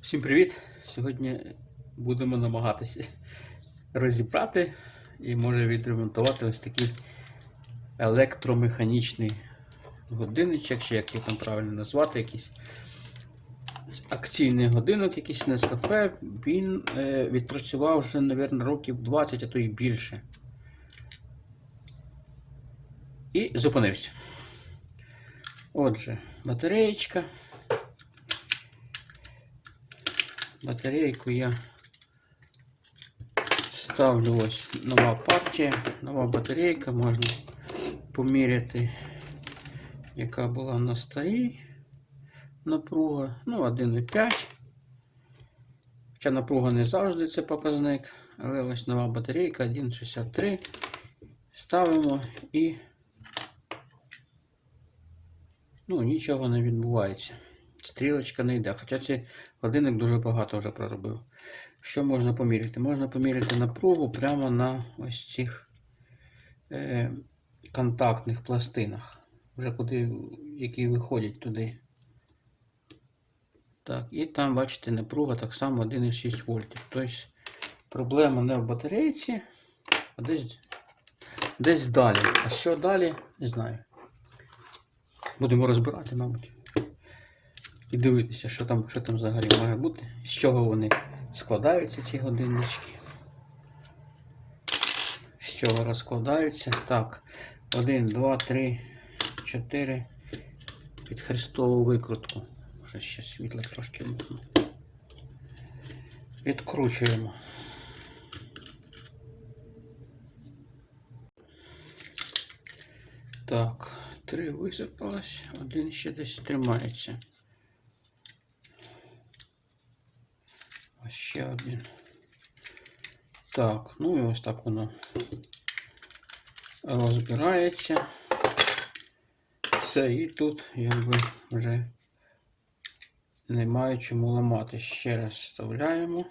Всім привіт! Сьогодні будемо намагатися розібрати і може відремонтувати ось такий електромеханічний годинничок, чи як його там правильно назвати, якийсь акційний годинок, якийсь Нескафе. Він е, відпрацював вже, мабуть, років 20, а то й більше. І зупинився. Отже, батареєчка. Батарейку я ставлю ось нова партія, нова батарейка, можна поміряти, яка була на старій напруга. Ну, 1,5. Хоча напруга не завжди це показник, але ось нова батарейка 1,63. Ставимо і ну, нічого не відбувається. Стрілочка не йде. Хоча цей годинник дуже багато вже проробив. Що можна поміряти? Можна поміряти напругу прямо на ось цих е, контактних пластинах. Вже куди, які виходять туди. Так, і там, бачите, напруга так само 1,6 вольтів. Тобто проблема не в батарейці, а десь, десь далі. А що далі, не знаю. Будемо розбирати, мабуть і дивитися, що там, що там взагалі може бути, з чого вони складаються, ці годиннички. З чого розкладаються. Так, 1, 2, 3, 4. Під хрестову викрутку. Вже ще світло трошки мутно. Відкручуємо. Так, три висипалось, один ще десь тримається. Ось ще один. Так, ну і ось так воно розбирається. Все, і тут якби вже немає чому ламати. Ще раз вставляємо.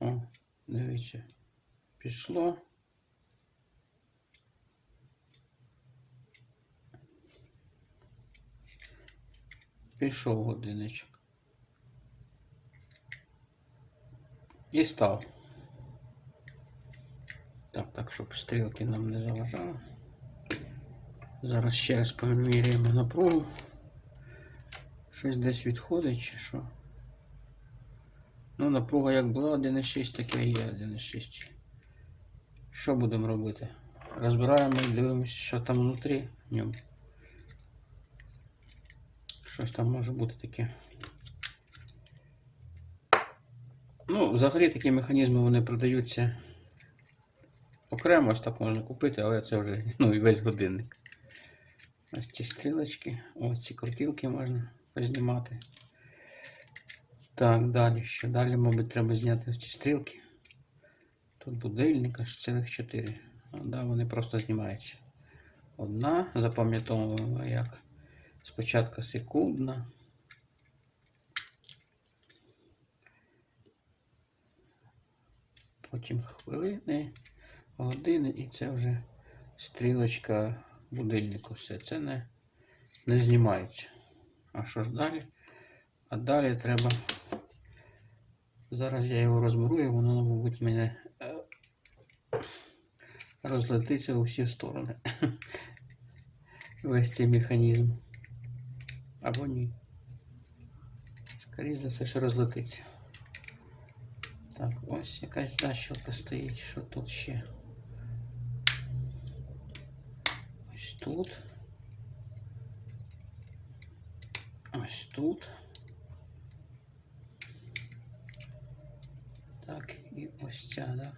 О, дивіться, пішло. Пішов годинничок. І став. Так, так, щоб стрілки нам не заважали. Зараз ще раз поміряємо напругу. Щось десь відходить чи що. Ну, напруга як була 1,6, так і є 1,6. Що будемо робити? Розбираємо і дивимося, що там внутрі в ньому. Щось там може бути таке. Ну, взагалі такі механізми вони продаються окремо, ось так можна купити, але це вже ну, весь годинник. Ось ці стрілочки, ось ці крутілки можна познімати. Так, далі що? Далі, мабуть, треба зняти ось ці стрілки. Тут будильник аж цілих 4. А, да, вони просто знімаються. Одна, запам'ятовуємо як спочатку секундна. Потім хвилини, години і це вже стрілочка будильнику. Все це не, не знімається. А що ж далі? А далі треба. Зараз я його розберу і воно, мабуть, мене е, розлетиться у всі сторони. Весь цей механізм. Або ні. Скоріше за все, що розлетиться. Так, ось якась защілка стоїть, що тут ще. Ось тут. Ось тут. Так, і ось ця, да.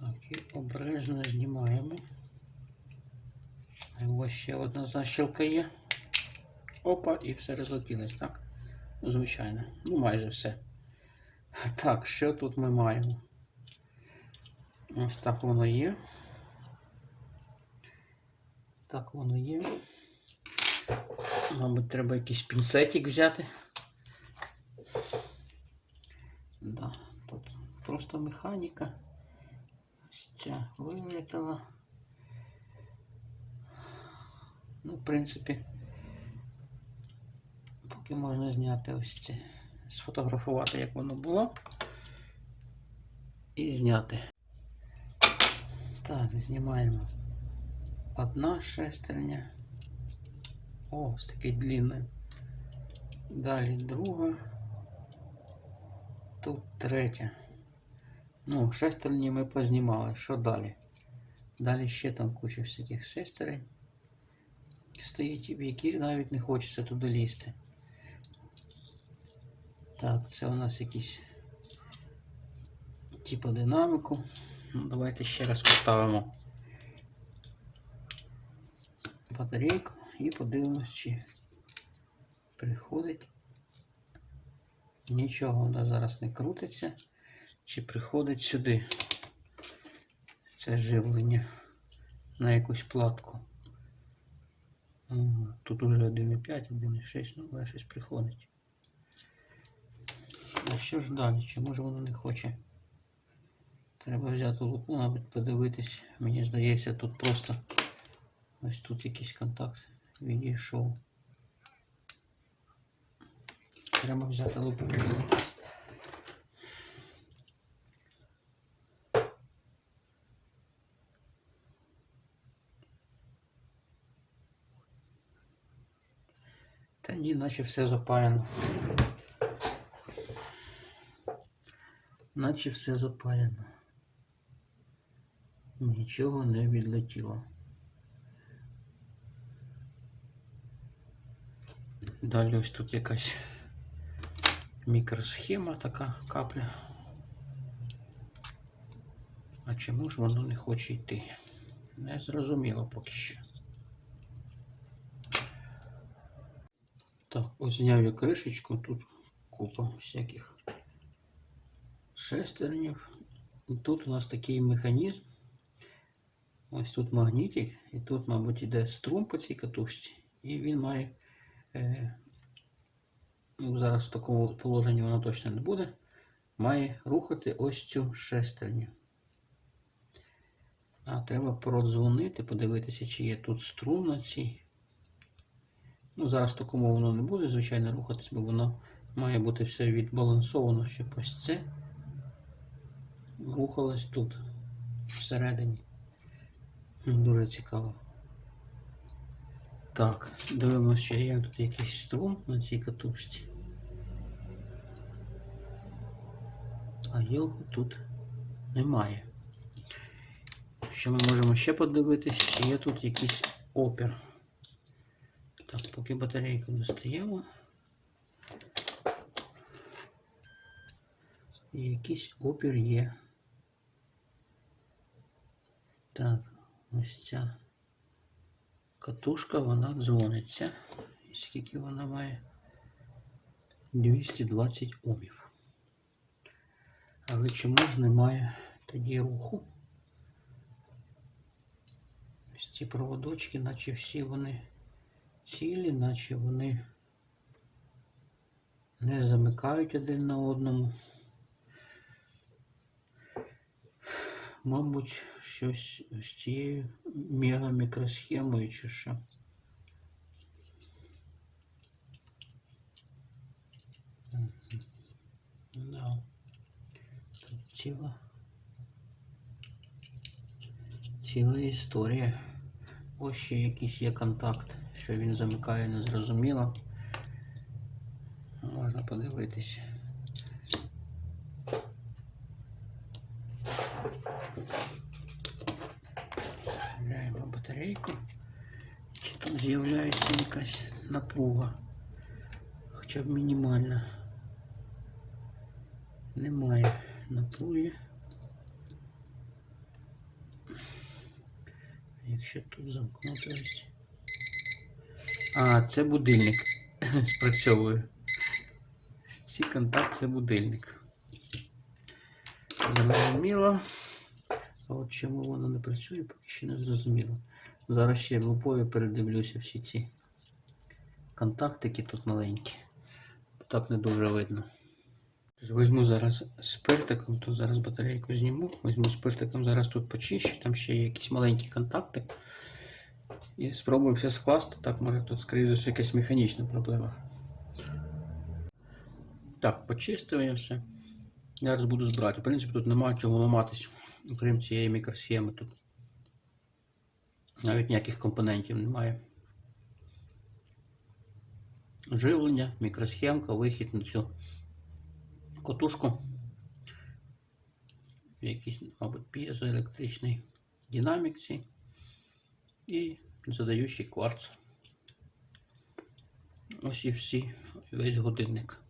Так, і обережно знімаємо. Ось ще одна защілка є. Опа, і все розлетілось, так? Звичайно. Ну, майже все. Так, що тут ми маємо? Ось так воно є. Так воно є. Мабуть, треба якийсь пінцетик взяти. Да, тут просто механіка. Ось ця вилетіла. Ну, в принципі, Поки можна зняти ось це, сфотографувати, як воно було. І зняти. Так, знімаємо. Одна шестерня. О, ось такий длинний. Далі друга. Тут третя. Ну, шестерні ми познімали. Що далі? Далі ще там куча всяких шестерень. Стоїть, в які навіть не хочеться туди лізти. Так, це у нас якісь типу динаміку. Ну, давайте ще раз поставимо батарейку і подивимось, чи приходить. Нічого вона зараз не крутиться, чи приходить сюди це живлення на якусь платку. Тут уже 1,5, 1,6, ну але щось приходить. А що ж далі? Чому ж воно не хоче? Треба взяти лупу, мабуть, подивитись. Мені здається, тут просто ось тут якийсь контакт відійшов. Треба взяти лупу подивитись. Та ні, наче все запаяно. Наче все запаяно. Нічого не відлетіло. Далі ось тут якась мікросхема така капля. А чому ж воно не хоче йти? Не зрозуміло поки що. Так, ось зняв я кришечку, тут купа всяких шестернів. І тут у нас такий механізм. Ось тут магнітик, і тут, мабуть, іде струм по цій катушці, і він має. Е, ну, зараз в такому положенні воно точно не буде. Має рухати ось цю шестерню. А треба продзвонити, подивитися, чи є тут струм на цій. Ну, зараз в такому воно не буде, звичайно, рухатись, бо воно має бути все відбалансовано, щоб ось це рухалось тут, всередині. Дуже цікаво. Так, дивимося, чи є тут якийсь струм на цій катушці. А його тут немає. Що ми можемо ще подивитися, чи є тут якийсь опір. Так, поки батарейку достаємо. І якийсь опір є. Так, ось ця катушка, вона дзвониться. Скільки вона має? 220 омів. Але чому ж немає тоді руху? Ось ці проводочки, наче всі вони цілі, наче вони не замикають один на одному. Мабуть, щось з цією мегамікросхемою чи що. Да. Тут ціла. Ціла історія. Ось ще якийсь є контакт, що він замикає незрозуміло. Можна подивитись. Вставляємо батарейку. Чи тут з'являється якась напруга? Хоча б мінімальна. Немає напруги. Якщо тут замкнути. А, це будильник спрацьовує. Ці контакт це будильник. Зрозуміло. А от чому воно не працює, поки що не зрозуміло. Зараз ще лупові передивлюся всі ці контактики тут маленькі. Так не дуже видно. Візьму зараз спиртиком, тут зараз батарейку зніму. Візьму спиртиком, зараз тут почищу, там ще є якісь маленькі контакти. І спробую все скласти. Так, може тут скоріше якась механічна проблема. Так, почистив я все. Зараз буду збирати. В принципі, тут немає чого ламатись, окрім цієї мікросхеми тут. Навіть ніяких компонентів немає. Живлення, мікросхемка, вихід на цю котушку. Якийсь, мабуть, п'єзоелектричний динамік ці і задаючий кварц. Ось і всі, весь годинник.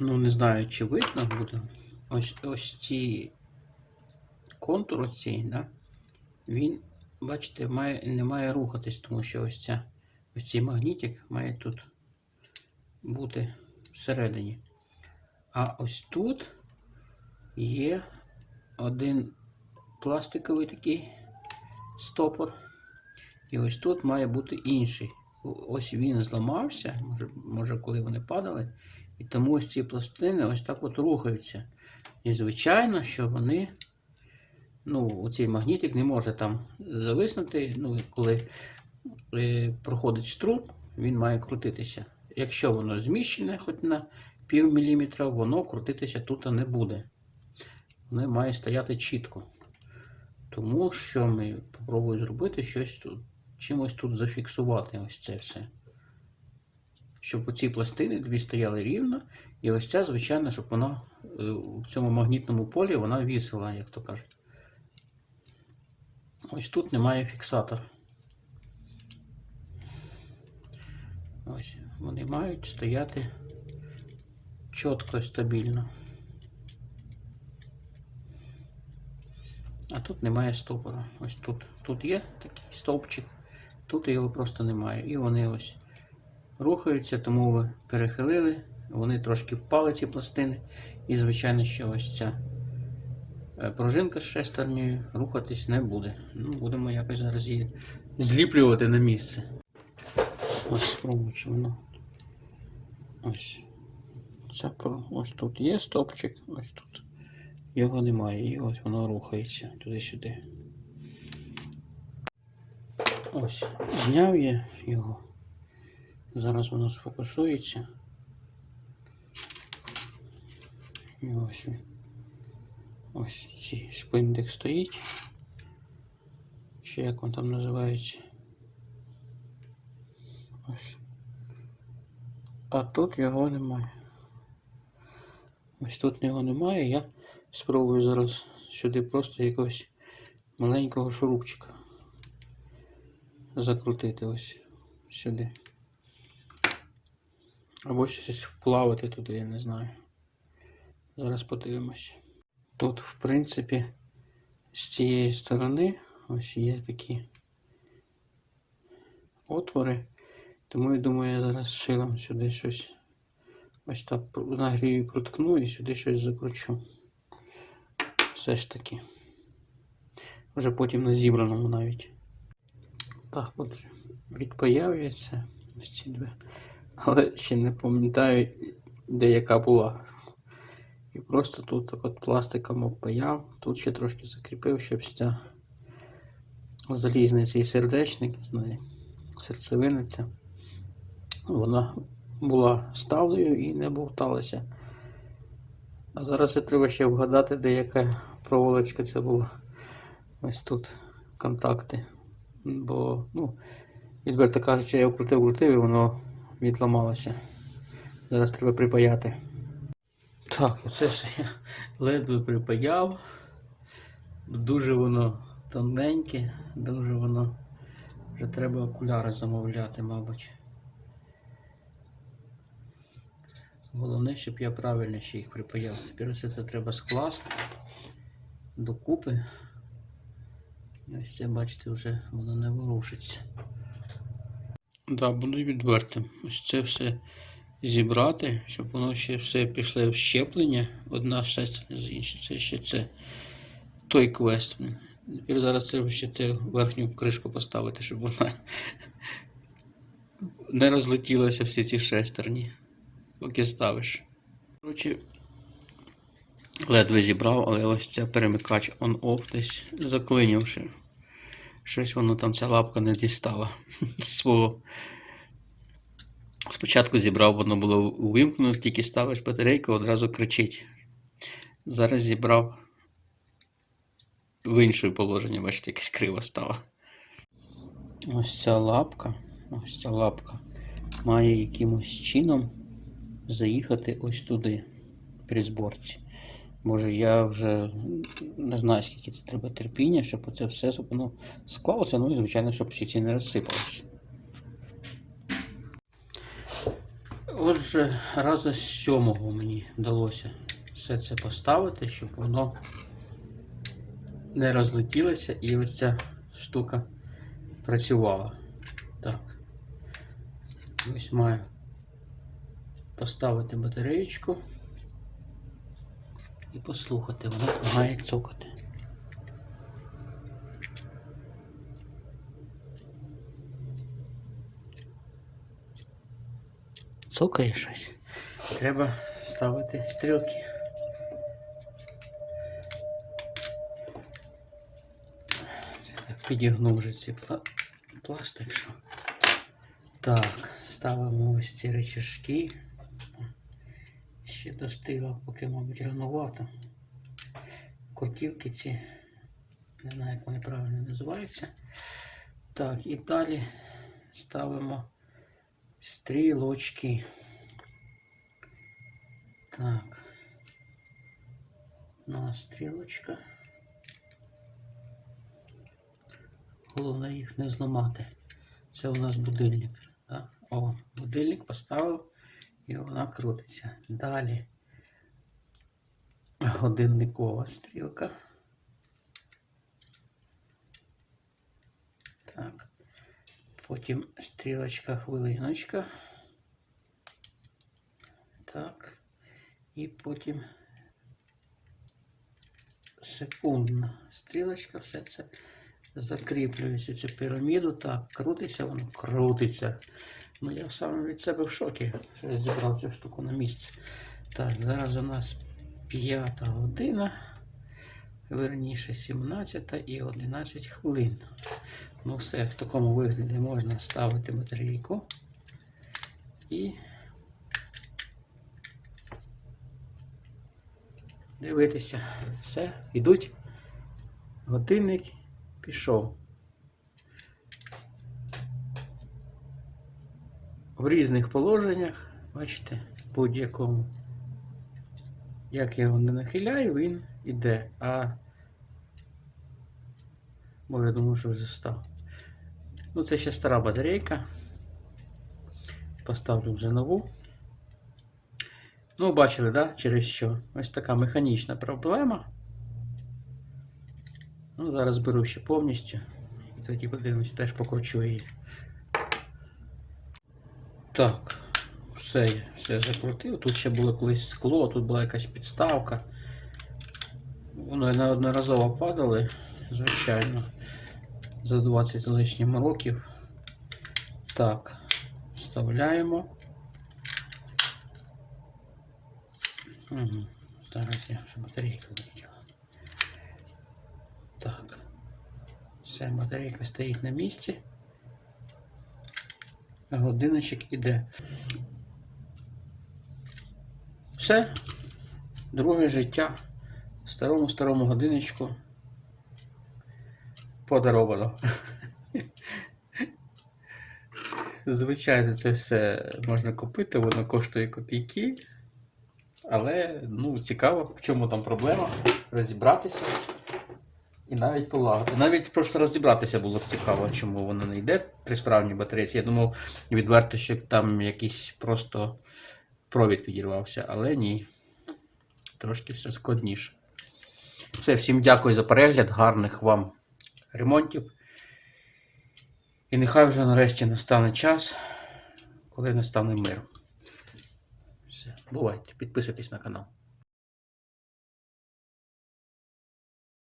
Ну, не знаю, чи видно буде. Ось ось ці контур ось цей, да? Він, бачите, має, не має рухатись, тому що ось ця ось цей магнітик має тут бути всередині. А ось тут є один пластиковий такий стопор. І ось тут має бути інший. Ось він зламався, може, може коли вони падали. І тому ось ці пластини ось так от рухаються. І звичайно, що вони, ну, цей магнітик не може там зависнути. Ну, коли е, проходить струм, він має крутитися. Якщо воно зміщене хоч на пів міліметра, воно крутитися тут не буде. Воно має стояти чітко. Тому що ми спробуємо зробити щось тут, чимось тут зафіксувати ось це все. Щоб оці пластини дві стояли рівно, і ось ця, звичайно, щоб вона е, в цьому магнітному полі вона вісила, як то кажуть. Ось тут немає фіксатора. Ось, вони мають стояти чітко і стабільно. А тут немає стопора. Ось тут. Тут є такий стовпчик, тут його просто немає. І вони ось рухаються, тому ви перехилили, вони трошки впали ці пластини. І, звичайно, що ось ця пружинка з шестернею рухатись не буде. Ну, будемо якось зараз її зліплювати на місце. Ось спробую, чи воно. Ось. Це ось тут є стопчик, ось тут. Його немає, і ось воно рухається туди-сюди. Ось, зняв я його. Зараз воно сфокусується. І ось він. Ось цей шпиндик стоїть. Ще як він там називається. Ось. А тут його немає. Ось тут його немає. Я спробую зараз сюди просто якогось маленького шурупчика закрутити ось сюди. Або щось вплавити туди, я не знаю. Зараз подивимось. Тут, в принципі, з цієї сторони ось є такі отвори. Тому я думаю, я зараз шилом сюди щось ось так нагрію, проткну і сюди щось закручу. Все ж таки. Вже потім на зібраному навіть. Так, от відпоявляється ось ці дві. Але ще не пам'ятаю, де яка була. І просто тут так от пластиком обпаяв, тут ще трошки закріпив, щоб ця залізний цей сердечник, серцевина ця, вона була сталою і не бовталася. А зараз це треба ще вгадати, де яка проволочка це була. Ось тут контакти. Бо, ну, відверто кажучи, я вкрутив, крутив і воно відламалося. Зараз треба припаяти. Так, оце все я ледве припаяв. Дуже воно тоненьке, дуже воно. Вже треба окуляри замовляти, мабуть. Головне, щоб я правильно ще їх припаяв. Тепер все це треба скласти докупи. Ось це, бачите, вже воно не ворушиться. Да, буду відвертим. Ось це все зібрати, щоб воно ще все пішло в щеплення. Одна шестерня з іншої. Це ще це той квест. Тепер зараз треба ще те верхню кришку поставити, щоб вона не розлетілася всі ці шестерні. Поки ставиш. Коротше, ледве зібрав, але ось ця перемикач on-off десь заклинівши. Щось воно там ця лапка не дістала свого Спочатку зібрав, воно було увімкнено, тільки ставиш батарейку, одразу кричить. Зараз зібрав в інше положення, бачите, якесь криво стало. Ось ця лапка, ось ця лапка має якимось чином заїхати ось туди, при зборці. Боже, я вже не знаю, скільки це треба терпіння, щоб це все ну, склалося, ну і звичайно, щоб всі ці не розсипалися. Отже, разу з сьомого мені вдалося все це поставити, щоб воно не розлетілося і ось ця штука працювала. Так. Ось маю поставити батареєчку і послухати, вона має цокати. Цокає щось. Треба ставити стрілки. Підігнув вже цей пла... пластик, що. Так, ставимо ось ці речашки. Ще до стрілок, поки, мабуть, рановато. Кортівки ці, не знаю, як вони правильно називаються. Так, і далі ставимо стрілочки. Так. Ну, а стрілочка. Головне їх не зламати. Це у нас будильник. Так? О, будильник поставив і вона крутиться. Далі годинникова стрілка. Так. Потім стрілочка хвилиночка. Так. І потім секундна стрілочка. Все це закріплюється цю піраміду. Так, крутиться, воно крутиться. Ну я сам від себе в шокі, що я зібрав цю штуку на місце. Так, зараз у нас п'ята година. Верніше 17 і 11 хвилин. Ну все, в такому вигляді можна ставити батарейку і дивитися. Все, йдуть. Годинник пішов. В різних положеннях, бачите, будь-якому. Як я його не нахиляю, він іде. А Бо я думаю, що вже став. Ну, це ще стара батарейка. Поставлю вже нову. Ну, бачили, да? через що? Ось така механічна проблема. Ну, зараз беру ще повністю. І тоді подивимось, теж покручу її. Так, все все закрутив. Тут ще було колись скло, тут була якась підставка. Воно неодноразово падали, звичайно за 20 з лишнім років. Так, вставляємо. Угу. Зараз я вже батарейка вилетіла. Так. Все, батарейка стоїть на місці. Годиночок іде. Все. Друге життя. Старому старому годиночку подаровано. Звичайно, це все можна купити, воно коштує копійки. Але ну, цікаво, в чому там проблема, розібратися і навіть полагати. Навіть просто розібратися було цікаво, чому воно не йде при справній батарейці. Я думав відверто, що там якийсь просто провід підірвався, але ні. Трошки все складніше. Все, всім дякую за перегляд, гарних вам ремонтів. І нехай вже нарешті настане час, коли настане мир. Все, бувайте, підписуйтесь на канал.